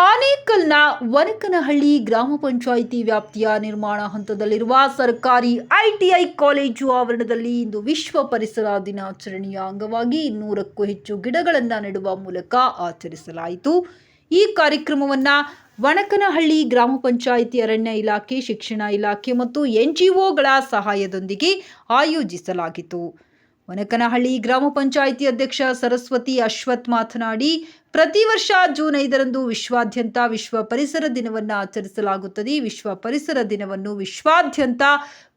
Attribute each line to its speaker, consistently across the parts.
Speaker 1: ಆನೇಕಲ್ನ ವನಕನಹಳ್ಳಿ ಗ್ರಾಮ ಪಂಚಾಯಿತಿ ವ್ಯಾಪ್ತಿಯ ನಿರ್ಮಾಣ ಹಂತದಲ್ಲಿರುವ ಸರ್ಕಾರಿ ಐಟಿಐ ಕಾಲೇಜು ಆವರಣದಲ್ಲಿ ಇಂದು ವಿಶ್ವ ಪರಿಸರ ದಿನಾಚರಣೆಯ ಅಂಗವಾಗಿ ನೂರಕ್ಕೂ ಹೆಚ್ಚು ಗಿಡಗಳನ್ನು ನೆಡುವ ಮೂಲಕ ಆಚರಿಸಲಾಯಿತು. ಈ ಕಾರ್ಯಕ್ರಮವನ್ನು ವಣಕನಹಳ್ಳಿ ಗ್ರಾಮ ಪಂಚಾಯಿತಿ ಅರಣ್ಯ ಇಲಾಖೆ, ಶಿಕ್ಷಣ ಇಲಾಖೆ ಮತ್ತು ಎನ್ಜಿಒಗಳ ಸಹಾಯದೊಂದಿಗೆ ಆಯೋಜಿಸಲಾಗಿತ್ತು. ವನಕನಹಳ್ಳಿ ಗ್ರಾಮ ಪಂಚಾಯಿತಿ ಅಧ್ಯಕ್ಷ ಸರಸ್ವತಿ ಅಶ್ವಥ್ ಮಾತನಾಡಿ, ಪ್ರತಿ ವರ್ಷ ಜೂನ್ ಐದರಂದು ವಿಶ್ವಾದ್ಯಂತ ವಿಶ್ವ ಪರಿಸರ ದಿನವನ್ನು ಆಚರಿಸಲಾಗುತ್ತದೆ. ವಿಶ್ವ ಪರಿಸರ ದಿನವನ್ನು ವಿಶ್ವಾದ್ಯಂತ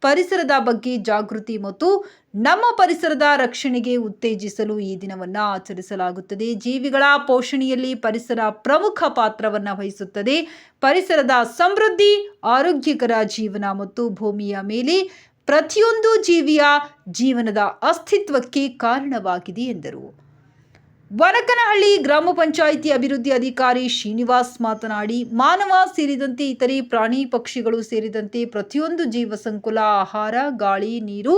Speaker 1: ಪರಿಸರದ ಬಗ್ಗೆ ಜಾಗೃತಿ ಮತ್ತು ನಮ್ಮ ಪರಿಸರದ ರಕ್ಷಣೆಗೆ ಉತ್ತೇಜಿಸಲು ಈ ದಿನವನ್ನು ಆಚರಿಸಲಾಗುತ್ತದೆ. ಜೀವಿಗಳ ಪೋಷಣೆಯಲ್ಲಿ ಪರಿಸರ ಪ್ರಮುಖ ಪಾತ್ರವನ್ನು ವಹಿಸುತ್ತದೆ. ಪರಿಸರದ ಸಮೃದ್ಧಿ, ಆರೋಗ್ಯಕರ ಜೀವನ ಮತ್ತು ಭೂಮಿಯ ಮೇಲೆ ಪ್ರತಿಯೊಂದು ಜೀವಿಯ ಜೀವನದ ಅಸ್ತಿತ್ವಕ್ಕೆ ಕಾರಣವಾಗಿದೆ ಎಂದರು. ವನಕನಹಳ್ಳಿ ಗ್ರಾಮ ಪಂಚಾಯಿತಿ ಅಭಿವೃದ್ಧಿ ಅಧಿಕಾರಿ ಶ್ರೀನಿವಾಸ್ ಮಾತನಾಡಿ, ಮಾನವ ಸೇರಿದಂತೆ ಇತರೆ ಪ್ರಾಣಿ ಪಕ್ಷಿಗಳು ಸೇರಿದಂತೆ ಪ್ರತಿಯೊಂದು ಜೀವ ಸಂಕುಲ ಆಹಾರ, ಗಾಳಿ, ನೀರು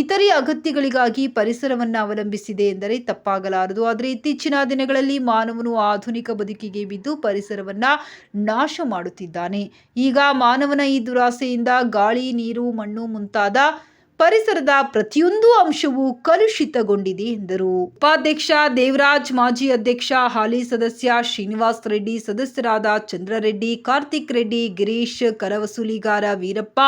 Speaker 1: ಇತರೆ ಅಗತ್ಯಗಳಿಗಾಗಿ ಪರಿಸರವನ್ನು ಅವಲಂಬಿಸಿದೆ ಎಂದರೆ ತಪ್ಪಾಗಲಾರದು. ಆದರೆ ಇತ್ತೀಚಿನ ದಿನಗಳಲ್ಲಿ ಮಾನವನು ಆಧುನಿಕ ಬದುಕಿಗೆ ಬಿದ್ದು ಪರಿಸರವನ್ನ ನಾಶ ಮಾಡುತ್ತಿದ್ದಾನೆ. ಈಗ ಮಾನವನ ಈ ದುರಾಸೆಯಿಂದ ಗಾಳಿ, ನೀರು, ಮಣ್ಣು ಮುಂತಾದ ಪರಿಸರದ ಪ್ರತಿಯೊಂದು ಅಂಶವೂ ಕಲುಷಿತಗೊಂಡಿದೆ ಎಂದರು. ಉಪಾಧ್ಯಕ್ಷ, ದೇವರಾಜ್, ಮಾಜಿ ಅಧ್ಯಕ್ಷ, ಹಾಲಿ ಸದಸ್ಯ ಶ್ರೀನಿವಾಸ್ ರೆಡ್ಡಿ, ಸದಸ್ಯರಾದ ಚಂದ್ರರೆಡ್ಡಿ, ಕಾರ್ತಿಕ್ ರೆಡ್ಡಿ, ಗಿರೀಶ್, ಕರವಸೂಲಿಗಾರ ವೀರಪ್ಪ,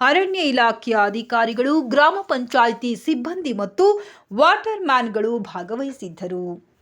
Speaker 1: ಅರಣ್ಯ ಇಲಾಖೆಯ ಅಧಿಕಾರಿಗಳು, ಗ್ರಾಮ ಪಂಚಾಯಿತಿ ಸಿಬ್ಬಂದಿ ಮತ್ತು ವಾಟರ್ ಮ್ಯಾನ್ಗಳು ಭಾಗವಹಿಸಿದ್ದರು.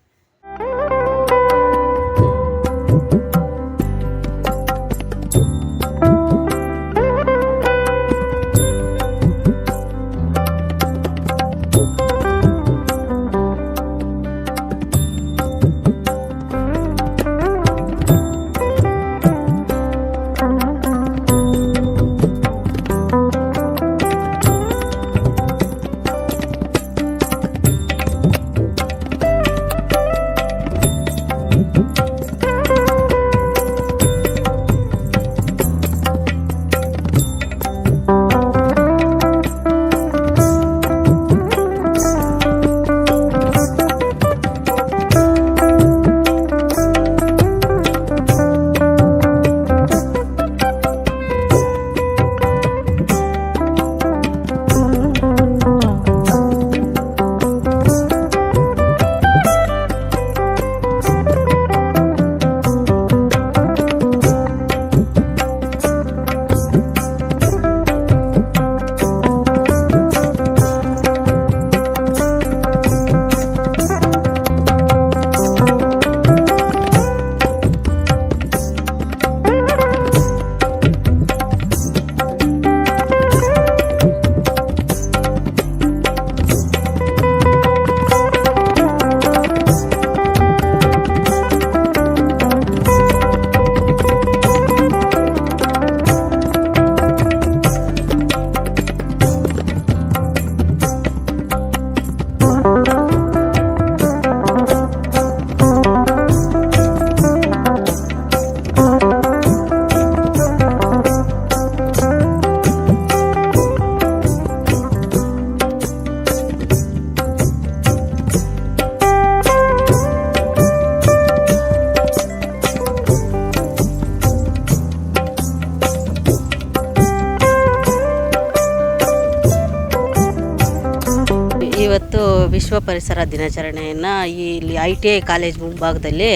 Speaker 2: ಇವತ್ತು ವಿಶ್ವ ಪರಿಸರ ದಿನಾಚರಣೆಯನ್ನು ಇಲ್ಲಿ ಐ ಟಿ ಐ ಕಾಲೇಜ್ ಮುಂಭಾಗದಲ್ಲಿ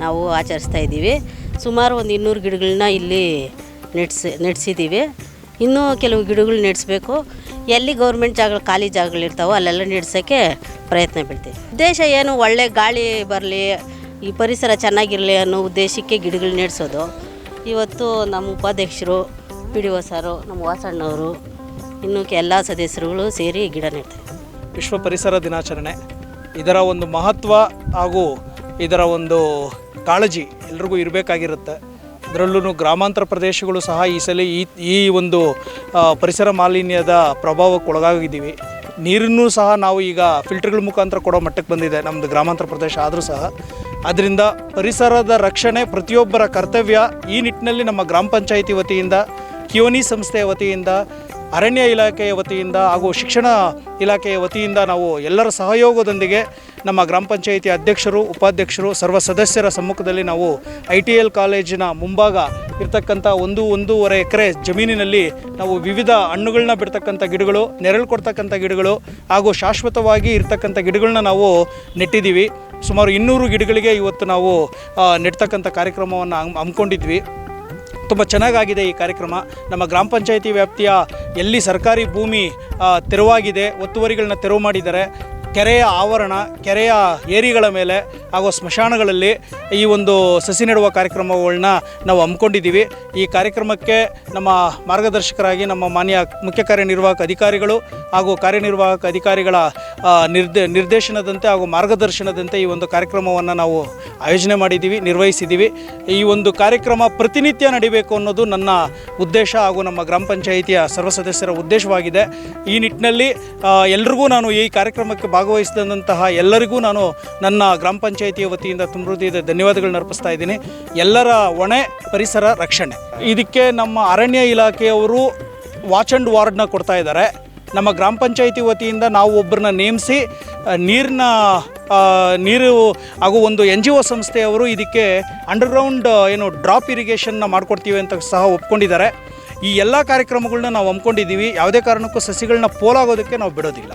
Speaker 2: ನಾವು ಆಚರಿಸ್ತಾ ಇದ್ದೀವಿ. ಸುಮಾರು ಒಂದು ಇನ್ನೂರು ಗಿಡಗಳನ್ನ ಇಲ್ಲಿ ನೆಡ್ಸಿ ನೆಡ್ಸಿದ್ದೀವಿ ಇನ್ನೂ ಕೆಲವು ಗಿಡಗಳು ನೆಡ್ಸ್ಬೇಕು ಎಲ್ಲಿ ಗೌರ್ಮೆಂಟ್ ಜಾಗ, ಖಾಲಿ ಜಾಗಗಳಿರ್ತಾವೋ ಅಲ್ಲೆಲ್ಲ ನೆಡ್ಸೋಕ್ಕೆ ಪ್ರಯತ್ನ ಬೀಳ್ತೀವಿ ಉದ್ದೇಶ ಏನು, ಒಳ್ಳೆ ಗಾಳಿ ಬರಲಿ, ಈ ಪರಿಸರ ಚೆನ್ನಾಗಿರಲಿ ಅನ್ನೋ ಉದ್ದೇಶಕ್ಕೆ ಗಿಡಗಳು ನೆಡ್ಸೋದು ಇವತ್ತು ನಮ್ಮ ಉಪಾಧ್ಯಕ್ಷರು, ಪಿ ಡಿ ಒ ಸಾರು, ನಮ್ಮ ವಾಸಣ್ಣವರು, ಇನ್ನೂ ಎಲ್ಲ ಸದಸ್ಯರುಗಳು ಸೇರಿ ಗಿಡ ನೆಡ್ತಾರೆ
Speaker 3: ವಿಶ್ವ ಪರಿಸರ ದಿನಾಚರಣೆ. ಇದರ ಒಂದು ಮಹತ್ವ ಹಾಗೂ ಇದರ ಒಂದು ಕಾಳಜಿ ಎಲ್ರಿಗೂ ಇರಬೇಕಾಗಿರುತ್ತೆ. ಅದರಲ್ಲೂ ಗ್ರಾಮಾಂತರ ಪ್ರದೇಶಗಳು ಸಹ ಈ ಸಲ ಈ ಈ ಒಂದು ಪರಿಸರ ಮಾಲಿನ್ಯದ ಪ್ರಭಾವಕ್ಕೆ ಒಳಗಾಗಿದ್ದೀವಿ. ನೀರನ್ನು ಸಹ ನಾವು ಈಗ ಫಿಲ್ಟರ್ಗಳ ಮುಖಾಂತರ ಕೊಡೋ ಮಟ್ಟಕ್ಕೆ ಬಂದಿದೆ ನಮ್ಮದು ಗ್ರಾಮಾಂತರ ಪ್ರದೇಶ ಆದರೂ ಸಹ. ಅದರಿಂದ ಪರಿಸರದ ರಕ್ಷಣೆ ಪ್ರತಿಯೊಬ್ಬರ ಕರ್ತವ್ಯ ಈ ನಿಟ್ಟಿನಲ್ಲಿ ನಮ್ಮ ಗ್ರಾಮ ಪಂಚಾಯಿತಿ ವತಿಯಿಂದ ಕಿಯೋನಿ ಸಂಸ್ಥೆಯ ವತಿಯಿಂದ ಅರಣ್ಯ ಇಲಾಖೆಯ ವತಿಯಿಂದ ಹಾಗೂ ಶಿಕ್ಷಣ ಇಲಾಖೆಯ ವತಿಯಿಂದ ನಾವು ಎಲ್ಲರ ಸಹಯೋಗದೊಂದಿಗೆ ನಮ್ಮ ಗ್ರಾಮ ಪಂಚಾಯಿತಿ ಅಧ್ಯಕ್ಷರು, ಉಪಾಧ್ಯಕ್ಷರು, ಸರ್ವ ಸದಸ್ಯರ ಸಮ್ಮುಖದಲ್ಲಿ ನಾವು ಐ ಟಿ ಎಲ್ ಕಾಲೇಜಿನ ಮುಂಭಾಗ ಇರ್ತಕ್ಕಂಥ ಒಂದು ಒಂದೂವರೆ ಎಕರೆ ಜಮೀನಿನಲ್ಲಿ ನಾವು ವಿವಿಧ ಹಣ್ಣುಗಳನ್ನ ಬಿಡ್ತಕ್ಕಂಥ ಗಿಡಗಳು, ನೆರಳು ಕೊಡ್ತಕ್ಕಂಥ ಗಿಡಗಳು ಹಾಗೂ ಶಾಶ್ವತವಾಗಿ ಇರ್ತಕ್ಕಂಥ ಗಿಡಗಳನ್ನ ನಾವು ನೆಟ್ಟಿದ್ದೀವಿ. ಸುಮಾರು ಇನ್ನೂರು ಗಿಡಗಳಿಗೆ ಇವತ್ತು ನಾವು ನೆಡ್ತಕ್ಕಂಥ ಕಾರ್ಯಕ್ರಮವನ್ನು ಹಮ್- ಹಮ್ಮಿಕೊಂಡಿದ್ವಿ. ತುಂಬ ಚೆನ್ನಾಗಾಗಿದೆ ಈ ಕಾರ್ಯಕ್ರಮ. ನಮ್ಮ ಗ್ರಾಮ ಪಂಚಾಯಿತಿ ವ್ಯಾಪ್ತಿಯ ಎಲ್ಲಿ ಸರ್ಕಾರಿ ಭೂಮಿ ತೆರವಾಗಿದೆ, ಒತ್ತುವರಿಗಳನ್ನ ತೆರವು ಮಾಡಿದ್ದಾರೆ, ಕೆರೆಯ ಆವರಣ, ಕೆರೆಯ ಏರಿಗಳ ಮೇಲೆ ಹಾಗೂ ಸ್ಮಶಾನಗಳಲ್ಲಿ ಈ ಒಂದು ಸಸಿ ನೆಡುವ ಕಾರ್ಯಕ್ರಮಗಳನ್ನ ನಾವು ಹಮ್ಮಿಕೊಂಡಿದ್ದೀವಿ. ಈ ಕಾರ್ಯಕ್ರಮಕ್ಕೆ ನಮ್ಮ ಮಾರ್ಗದರ್ಶಕರಾಗಿ ನಮ್ಮ ಮಾನ್ಯ ಮುಖ್ಯ ಕಾರ್ಯನಿರ್ವಾಹಕ ಅಧಿಕಾರಿಗಳು ಹಾಗೂ ಕಾರ್ಯನಿರ್ವಾಹಕ ಅಧಿಕಾರಿಗಳ ನಿರ್ದೇ, ನಿರ್ದೇಶನದಂತೆ ಹಾಗೂ ಮಾರ್ಗದರ್ಶನದಂತೆ ಈ ಒಂದು ಕಾರ್ಯಕ್ರಮವನ್ನು ನಾವು ಆಯೋಜನೆ ಮಾಡಿದ್ದೀವಿ, ನಿರ್ವಹಿಸಿದ್ದೀವಿ. ಈ ಒಂದು ಕಾರ್ಯಕ್ರಮ ಪ್ರತಿನಿತ್ಯ ನಡಿಬೇಕು ಅನ್ನೋದು ನನ್ನ ಉದ್ದೇಶ ಹಾಗೂ ನಮ್ಮ ಗ್ರಾಮ ಪಂಚಾಯಿತಿಯ ಸರ್ವ ಸದಸ್ಯರ ಉದ್ದೇಶವಾಗಿದೆ. ಈ ನಿಟ್ಟಿನಲ್ಲಿ ಎಲ್ರಿಗೂ ನಾನು ಈ ಕಾರ್ಯಕ್ರಮಕ್ಕೆ ಭಾಗವಹಿಸಿದಂತಹ ಎಲ್ಲರಿಗೂ ನಾನು ನನ್ನ ಗ್ರಾಮ ಪಂಚಾಯಿತಿಯ ವತಿಯಿಂದ ತುಂಬ ಧನ್ಯವಾದಗಳನ್ನ ಅರ್ಪಿಸ್ತಾ ಇದ್ದೀನಿ. ಎಲ್ಲರ ಹೊಣೆ, ಪರಿಸರ ರಕ್ಷಣೆ. ಇದಕ್ಕೆ ನಮ್ಮ ಅರಣ್ಯ ಇಲಾಖೆಯವರು ವಾಚ್ ಆ್ಯಂಡ್ ವಾರ್ಡ್ನ ಕೊಡ್ತಾ ಇದ್ದಾರೆ. ನಮ್ಮ ಗ್ರಾಮ ಪಂಚಾಯಿತಿ ವತಿಯಿಂದ ನಾವು ಒಬ್ಬರನ್ನ ನೇಮಿಸಿ ನೀರಿನ ನೀರು ಹಾಗೂ ಒಂದು ಎನ್ ಜಿ ಒ ಸಂಸ್ಥೆಯವರು ಇದಕ್ಕೆ ಅಂಡರ್ಗ್ರೌಂಡ್ ಏನು ಡ್ರಾಪ್ ಇರಿಗೇಷನ್ನ ಮಾಡ್ಕೊಡ್ತೀವಿ ಅಂತ ಸಹ ಒಪ್ಕೊಂಡಿದ್ದಾರೆ. ಈ ಎಲ್ಲ ಕಾರ್ಯಕ್ರಮಗಳನ್ನ ನಾವು ಹಮ್ಮಿಕೊಂಡಿದ್ದೀವಿ. ಯಾವುದೇ ಕಾರಣಕ್ಕೂ ಸಸಿಗಳನ್ನ ಪೋಲಾಗೋದಕ್ಕೆ ನಾವು ಬಿಡೋದಿಲ್ಲ.